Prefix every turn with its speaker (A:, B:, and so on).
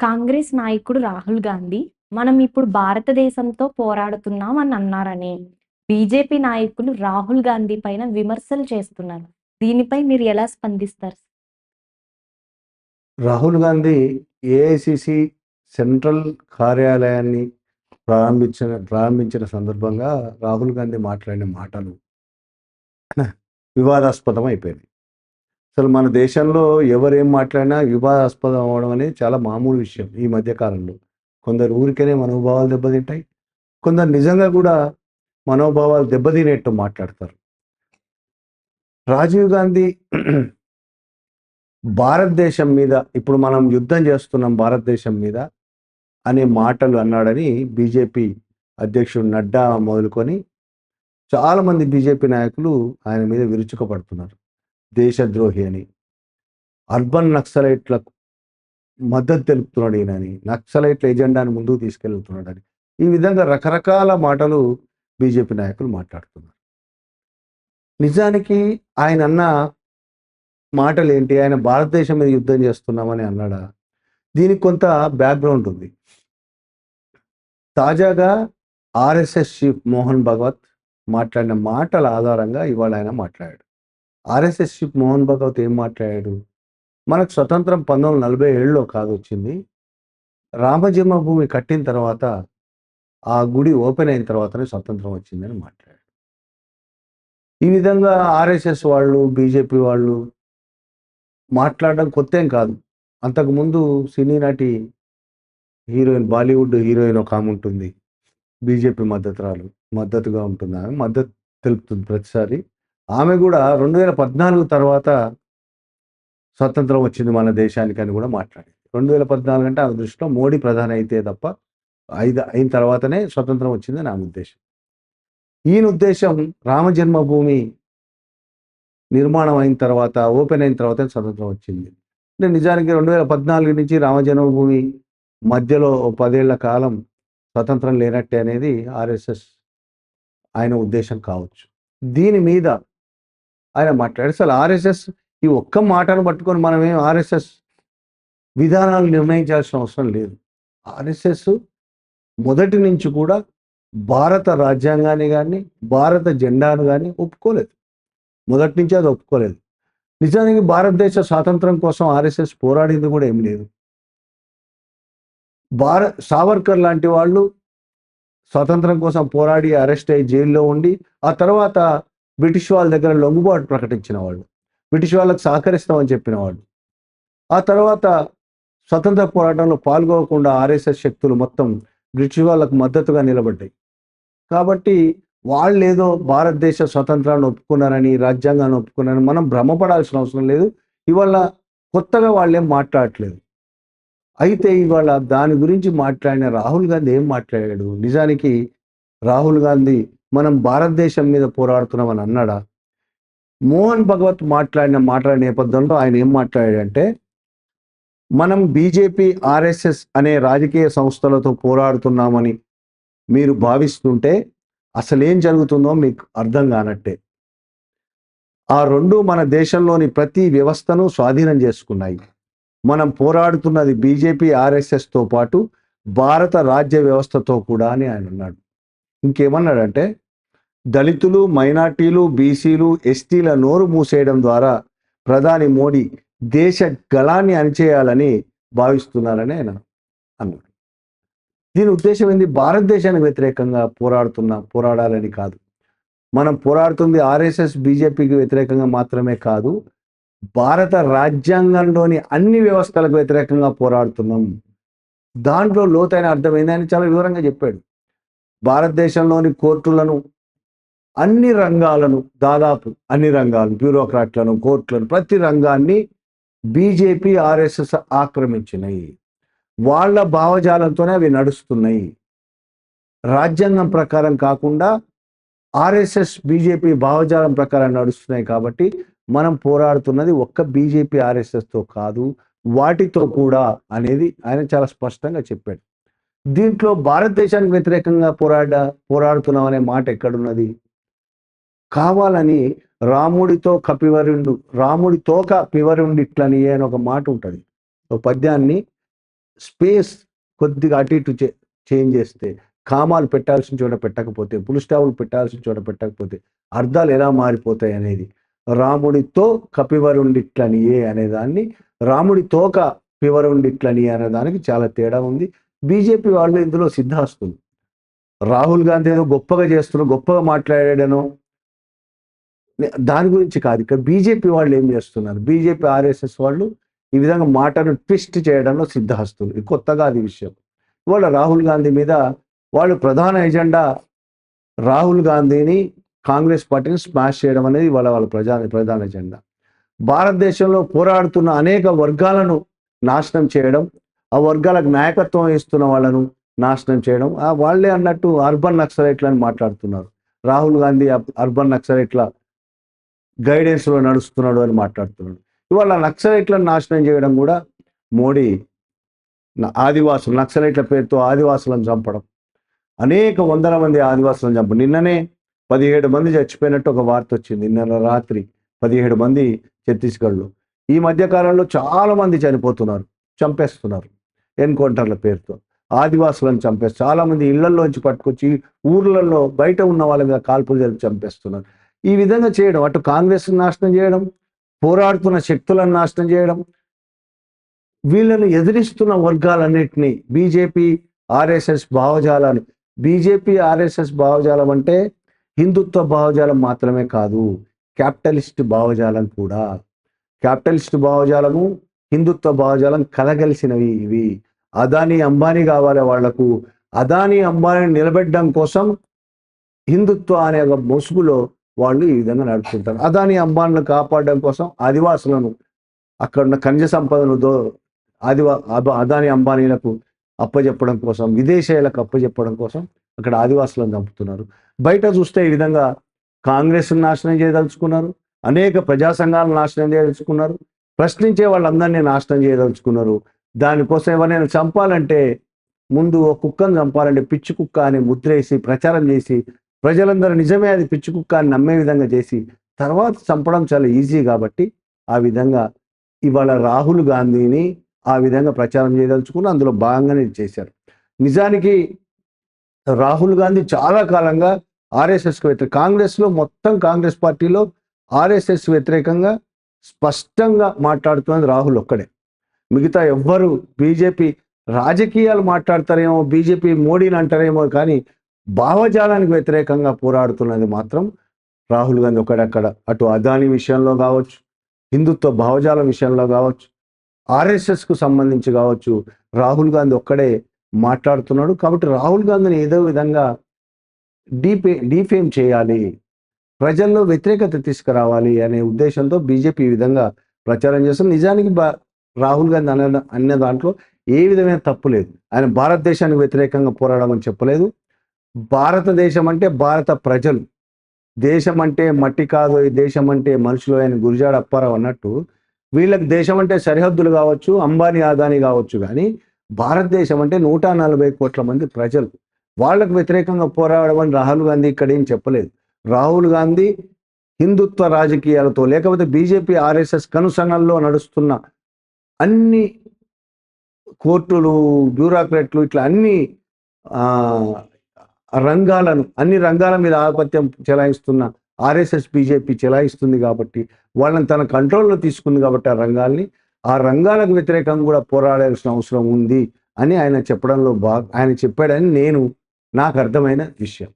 A: కాంగ్రెస్ నాయకుడు రాహుల్ గాంధీ మనం ఇప్పుడు భారతదేశంతో పోరాడుతున్నాం అని అన్నారని. బీజేపీ నాయకులు రాహుల్ గాంధీ పైన విమర్శలు చేస్తున్నారు. దీనిపై మీరు ఎలా స్పందిస్తారు?
B: రాహుల్ గాంధీ ఏఐసిసి సెంట్రల్ కార్యాలయాన్ని ప్రారంభించిన ప్రారంభించిన సందర్భంగా రాహుల్ గాంధీ మాట్లాడిన మాటలు వివాదాస్పదం అయిపోయింది. అసలు మన దేశంలో ఎవరేం మాట్లాడినా వివాదాస్పదం అవ్వడం అనేది చాలా మామూలు విషయం ఈ మధ్యకాలంలో కొందరు ఊరికనే మనోభావాలు దెబ్బతింటాయి. కొందరు నిజంగా కూడా మనోభావాలు దెబ్బతినేట్టు మాట్లాడతారు. రాజీవ్ గాంధీ భారతదేశం మీద ఇప్పుడు మనం యుద్ధం చేస్తున్నాం భారతదేశం మీద అనే మాటలు అన్నాడని బీజేపీ అధ్యక్షుడు నడ్డా మొదలుకొని చాలామంది బీజేపీ నాయకులు ఆయన మీద విరుచుకుపడుతున్నారు. దేశద్రోహి అని అర్బన్ నక్సలైట్లకు మద్దతు తెలుపుతున్నాడు ఈయనని. నక్సలైట్ల ఎజెండాని ముందుకు తీసుకెళ్తున్నాడని. ఈ విధంగా రకరకాల మాటలు బీజేపీ నాయకులు మాట్లాడుతున్నారు. నిజానికి ఆయన అన్న మాటలు ఏంటి ఆయన భారతదేశం మీద యుద్ధం చేస్తున్నామని అన్నాడా? దీనికి కొంత బ్యాక్గ్రౌండ్ ఉంది. తాజాగా ఆర్ఎస్ఎస్ చీఫ్ మోహన్ భగవత్ మాట్లాడిన మాటల ఆధారంగా ఇవాళ ఆయన మాట్లాడాడు. ఆర్ఎస్ఎస్ షిప్ మోహన్ భగవత్ ఏం మాట్లాడాడు? మనకు స్వతంత్రం పంతొమ్మిది వందల నలభై ఏడులో కాదు వచ్చింది రామజన్మభూమి కట్టిన తర్వాత ఆ గుడి ఓపెన్ అయిన తర్వాతనే స్వతంత్రం వచ్చిందని మాట్లాడాడు. ఈ విధంగా ఆర్ఎస్ఎస్ వాళ్ళు బీజేపీ వాళ్ళు మాట్లాడడం కొత్త ఏం కాదు అంతకుముందు సినీ నటి హీరోయిన్ బాలీవుడ్ హీరోయిన్ ఒక ఆమె ఉంటుంది. బీజేపీ మద్దతురాలు మద్దతుగా ఉంటుంది? ఆమె మద్దతు తెలుపుతుంది ప్రతిసారి. ఆమె కూడా రెండు వేల పద్నాలుగు తర్వాత స్వతంత్రం వచ్చింది మన దేశానికి అని కూడా మాట్లాడింది. రెండు వేల పద్నాలుగు అంటే ఆమె దృష్టిలో మోడీ ప్రధాని అయితే తప్ప ఐదు అయిన తర్వాతనే స్వతంత్రం వచ్చిందని ఆమె ఉద్దేశం. ఈయన ఉద్దేశం రామ జన్మభూమి నిర్మాణం అయిన తర్వాత ఓపెన్ అయిన తర్వాత స్వతంత్రం వచ్చింది. అంటే నిజానికి రెండు వేల పద్నాలుగు నుంచి రామ జన్మభూమి మధ్యలో పదేళ్ళ కాలం స్వతంత్రం లేనట్టే అనేది ఆర్ఎస్ఎస్ ఆయన ఉద్దేశం కావచ్చు. దీని మీద ఆయన మాట్లాడి అసలు ఆర్ఎస్ఎస్ ఈ ఒక్క మాటను పట్టుకొని మనమేం ఆర్ఎస్ఎస్ విధానాలు నిర్ణయించాల్సిన అవసరం లేదు. ఆర్ఎస్ఎస్ మొదటి నుంచి కూడా భారత రాజ్యాంగాన్ని కానీ భారత జెండాను కానీ ఒప్పుకోలేదు. మొదటి నుంచి అది ఒప్పుకోలేదు. నిజానికి భారతదేశ స్వాతంత్రం కోసం ఆర్ఎస్ఎస్ పోరాడింది కూడా ఏం లేదు. భారత్ సావర్కర్ లాంటి వాళ్ళు స్వాతంత్రం కోసం పోరాడి అరెస్ట్ అయ్యి జైల్లో ఉండి ఆ తర్వాత బ్రిటిష్ వాళ్ళ దగ్గర లొంగుబాటు ప్రకటించిన వాళ్ళు. బ్రిటిష్ వాళ్ళకి సహకరిస్తామని చెప్పిన వాళ్ళు. ఆ తర్వాత స్వతంత్ర పోరాటంలో పాల్గొనకుండా ఆర్ఎస్ఎస్ శక్తులు మొత్తం బ్రిటిష్ వాళ్ళకు మద్దతుగా నిలబడ్డాయి. కాబట్టి వాళ్ళు ఏదో భారతదేశ స్వతంత్రాన్ని ఒప్పుకున్నారని రాజ్యాంగాన్ని ఒప్పుకున్నారని మనం భ్రమపడాల్సిన అవసరం లేదు. ఇవాళ కొత్తగా వాళ్ళేం మాట్లాడట్లేదు. అయితే ఇవాళ దాని గురించి మాట్లాడిన రాహుల్ గాంధీ ఏం మాట్లాడాడు? నిజానికి రాహుల్ గాంధీ మనం భారతదేశం మీద పోరాడుతున్నామని అన్నాడా? మోహన్ భగవత్ మాట్లాడిన మాట్లాడిన నేపథ్యంలో ఆయన ఏం మాట్లాడాడంటే మనం బీజేపీ ఆర్ఎస్ఎస్ అనే రాజకీయ సంస్థలతో పోరాడుతున్నామని మీరు భావిస్తుంటే అసలేం జరుగుతుందో మీకు అర్థం కానట్టే. ఆ రెండు మన దేశంలోని ప్రతి వ్యవస్థను స్వాధీనం చేసుకున్నాయి. మనం పోరాడుతున్నది బీజేపీ ఆర్ఎస్ఎస్తో పాటు భారత రాజ్య వ్యవస్థతో కూడా అని ఆయన అన్నాడు. ఇంకేమన్నాడంటే దళితులు మైనార్టీలు బీసీలు ఎస్టీల నోరు మూసేయడం ద్వారా ప్రధాని మోడీ దేశ గళాన్ని అణిచేయాలని భావిస్తున్నారని ఆయన అన్నాడు. దీని ఉద్దేశం ఏంది? భారతదేశానికి వ్యతిరేకంగా పోరాడుతున్న పోరాడాలని కాదు. మనం పోరాడుతుంది ఆర్ఎస్ఎస్ బీజేపీకి వ్యతిరేకంగా మాత్రమే కాదు భారత రాజ్యాంగంలోని అన్ని వ్యవస్థలకు వ్యతిరేకంగా పోరాడుతున్నాం. దాంట్లో లోతైన అర్థమైంది అని చాలా వివరంగా చెప్పాడు. భారతదేశంలోని కోర్టులను అన్ని రంగాలను దాదాపు అన్ని రంగాలు బ్యూరోక్రాట్లను కోర్టులను ప్రతి రంగాన్ని బీజేపీ ఆర్ఎస్ఎస్ ఆక్రమించినాయి. వాళ్ళ భావజాలంతోనే అవి నడుస్తున్నాయి. రాజ్యాంగం ప్రకారం కాకుండా ఆర్ఎస్ఎస్ బీజేపీ భావజాలం ప్రకారం నడుస్తున్నాయి కాబట్టి మనం పోరాడుతున్నది ఒక్క బీజేపీ ఆర్ఎస్ఎస్తో కాదు వాటితో కూడా అనేది ఆయన చాలా స్పష్టంగా చెప్పాడు. దీంట్లో భారతదేశానికి వ్యతిరేకంగా పోరాడ పోరాడుతున్నాం అనే మాట ఎక్కడున్నది? కావాలని రాముడితో కపివరుండు రాముడి తోక పివరుండిట్లని అని ఒక మాట ఉంటుంది. ఒక పద్యాన్ని స్పేస్ కొద్దిగా అటు ఇటు చే- చేంజ్ చేస్తే కామాలు పెట్టాల్సిన చోట పెట్టకపోతే పులుస్టావులు పెట్టాల్సిన చోట పెట్టకపోతే అర్థాలు ఎలా మారిపోతాయి అనేది రాముడితో కపివరుండిట్లనియే అనే దాన్ని రాముడి తోక పివరుండిట్లని అనేదానికి చాలా తేడా ఉంది. బీజేపీ వాళ్ళు ఇందులో సిద్ధాస్తులు. రాహుల్ గాంధీ ఏదో గొప్పగా చేస్తున్నారు గొప్పగా మాట్లాడాడను దాని గురించి కాదు. ఇక్కడ బీజేపీ వాళ్ళు ఏం చేస్తున్నారు? బీజేపీ ఆర్ఎస్ఎస్ వాళ్ళు ఈ విధంగా మాటను ట్విస్ట్ చేయడంలో సిద్ధహస్తులు ఇది కొత్తగా అది విషయం. ఇవాళ రాహుల్ గాంధీ మీద వాళ్ళు ప్రధాన ఎజెండా రాహుల్ గాంధీని కాంగ్రెస్ పార్టీని స్మాష్ చేయడం అనేది వాళ్ళ వాళ్ళ ప్రధాన ప్రధాన ఎజెండా. భారతదేశంలో పోరాడుతున్న అనేక వర్గాలను నాశనం చేయడం ఆ వర్గాలకు నాయకత్వం ఇస్తున్న వాళ్ళను నాశనం చేయడం ఆ వాళ్ళే అన్నట్టు అర్బన్ నక్సలైట్లు అని మాట్లాడుతున్నారు. రాహుల్ గాంధీ అర్బన్ నక్సలైట్ల గైడెన్స్లో నడుస్తున్నాడు అని మాట్లాడుతున్నాడు. ఇవాళ నక్సలైట్లను నాశనం చేయడం కూడా మోడీ ఆదివాసులు నక్సలైట్ల పేరుతో ఆదివాసులను చంపడం. అనేక వందల మంది ఆదివాసులను చంపడం. నిన్ననే పదిహేడు మంది చచ్చిపోయినట్టు ఒక వార్త వచ్చింది. నిన్న రాత్రి పదిహేడు మంది ఛత్తీస్గఢ్లో. ఈ మధ్యకాలంలో చాలామంది చాలా మంది చనిపోతున్నారు చంపేస్తున్నారు. ఎన్కౌంటర్ల పేరుతో. ఆదివాసులను చంపేస్తారు చాలా మంది ఇళ్ళలోంచి పట్టుకొచ్చి ఊర్లలో బయట ఉన్న వాళ్ళ మీద కాల్పులు జరిపి చంపేస్తున్నారు. ఈ విధంగా చేయడం అటు కాంగ్రెస్ నాశనం చేయడం పోరాడుతున్న శక్తులను నాశనం చేయడం వీళ్ళను ఎదిరిస్తున్న వర్గాలన్నింటినీ బీజేపీ ఆర్ఎస్ఎస్ భావజాలాన్ని బీజేపీ ఆర్ఎస్ఎస్ భావజాలం అంటే హిందుత్వ భావజాలం మాత్రమే కాదు క్యాపిటలిస్ట్ భావజాలం కూడా. క్యాపిటలిస్ట్ భావజాలము హిందుత్వ భావజాలం కలగలిసినవి ఇవి. అదానీ అంబానీ కావాలి వాళ్ళకు. అదానీ అంబానీ నిలబెట్టడం కోసం హిందుత్వ అనే ఒక ముసుగులో వాళ్ళు ఈ విధంగా నడుపుతుంటారు. అదానీ అంబానీని కాపాడడం కోసం ఆదివాసులను అక్కడ ఉన్న ఖనిజ సంపదను దో ఆదివా అబ- అదానీ అంబానీలకు అప్పచెప్పడం కోసం విదేశీయులకు అప్పచెప్పడం కోసం అక్కడ ఆదివాసులను చంపుతున్నారు. బయట చూస్తే ఈ విధంగా కాంగ్రెస్ను నాశనం చేయదలుచుకున్నారు. అనేక ప్రజా సంఘాలను నాశనం చేయదలుచుకున్నారు. ప్రశ్నించే వాళ్ళందరినీ నాశనం చేయదలుచుకున్నారు. దానికోసం ఎవరైనా చంపాలంటే ముందు ఒక కుక్కను చంపాలంటే పిచ్చి కుక్క అని ముద్రేసి ప్రచారం చేసి ప్రజలందరూ నిజమే అది పిచ్చి కుక్క అని నమ్మే విధంగా చేసి తర్వాత చంపడం చాలా ఈజీ కాబట్టి ఆ విధంగా ఇవాళ రాహుల్ గాంధీని ఆ విధంగా ప్రచారం చేయదలుచుకుని అందులో భాగంగానే ఇది చేశారు. నిజానికి రాహుల్ గాంధీ చాలా కాలంగా ఆర్ఎస్ఎస్కి వ్యతిరేక కాంగ్రెస్లో మొత్తం కాంగ్రెస్ పార్టీలో ఆర్ఎస్ఎస్ వ్యతిరేకంగా స్పష్టంగా మాట్లాడుతున్నది రాహుల్ ఒక్కడే. మిగతా ఎవ్వరు బీజేపీ రాజకీయాలు మాట్లాడతారేమో బీజేపీ మోడీని అంటారేమో కానీ భావజాలానికి వ్యతిరేకంగా పోరాడుతున్నది మాత్రం రాహుల్ గాంధీ ఒకడక్కడ. అటు అదాని విషయంలో కావచ్చు హిందుత్వ భావజాలం విషయంలో కావచ్చు ఆర్ఎస్ఎస్కు సంబంధించి కావచ్చు రాహుల్ గాంధీ ఒక్కడే మాట్లాడుతున్నాడు. కాబట్టి రాహుల్ గాంధీని ఏదో విధంగా డీపే డీఫేమ్ చేయాలి ప్రజల్లో వ్యతిరేకత తీసుకురావాలి అనే ఉద్దేశంతో బీజేపీ ఈ విధంగా ప్రచారం చేస్తుంది. నిజానికి బా రాహుల్ గాంధీ అన్న అన్న దాంట్లో ఏ విధమైన తప్పు లేదు. ఆయన భారతదేశానికి వ్యతిరేకంగా పోరాడమని చెప్పలేదు. భారతదేశం అంటే భారత ప్రజలు. దేశం అంటే మట్టి కాదు ఈ దేశం అంటే మనుషులు ఆయన గురిజాడ అప్పారావు అన్నట్టు వీళ్ళకి దేశం అంటే సరిహద్దులు కావచ్చు అంబానీ ఆదాని కావచ్చు కానీ భారతదేశం అంటే నూట నలభై కోట్ల మంది ప్రజలు. వాళ్ళకు వ్యతిరేకంగా పోరాడమని రాహుల్ గాంధీ ఇక్కడేం చెప్పలేదు. రాహుల్ గాంధీ హిందుత్వ రాజకీయాలతో లేకపోతే బీజేపీ ఆర్ఎస్ఎస్ కనుసనల్లో నడుస్తున్న అన్ని కోర్టులు బ్యూరోక్రాట్లు ఇట్లా అన్ని రంగాలను అన్ని రంగాల మీద ఆధిపత్యం చెలాయిస్తున్న ఆర్ఎస్ఎస్ బీజేపీ చెలాయిస్తుంది కాబట్టి వాళ్ళని తన కంట్రోల్లో తీసుకుంది కాబట్టి ఆ రంగాల్ని ఆ రంగాలకు వ్యతిరేకంగా కూడా పోరాడాల్సిన అవసరం ఉంది అని ఆయన చెప్పడంలో బాగా ఆయన చెప్పాడని నేను నాకు అర్థమైన విషయం.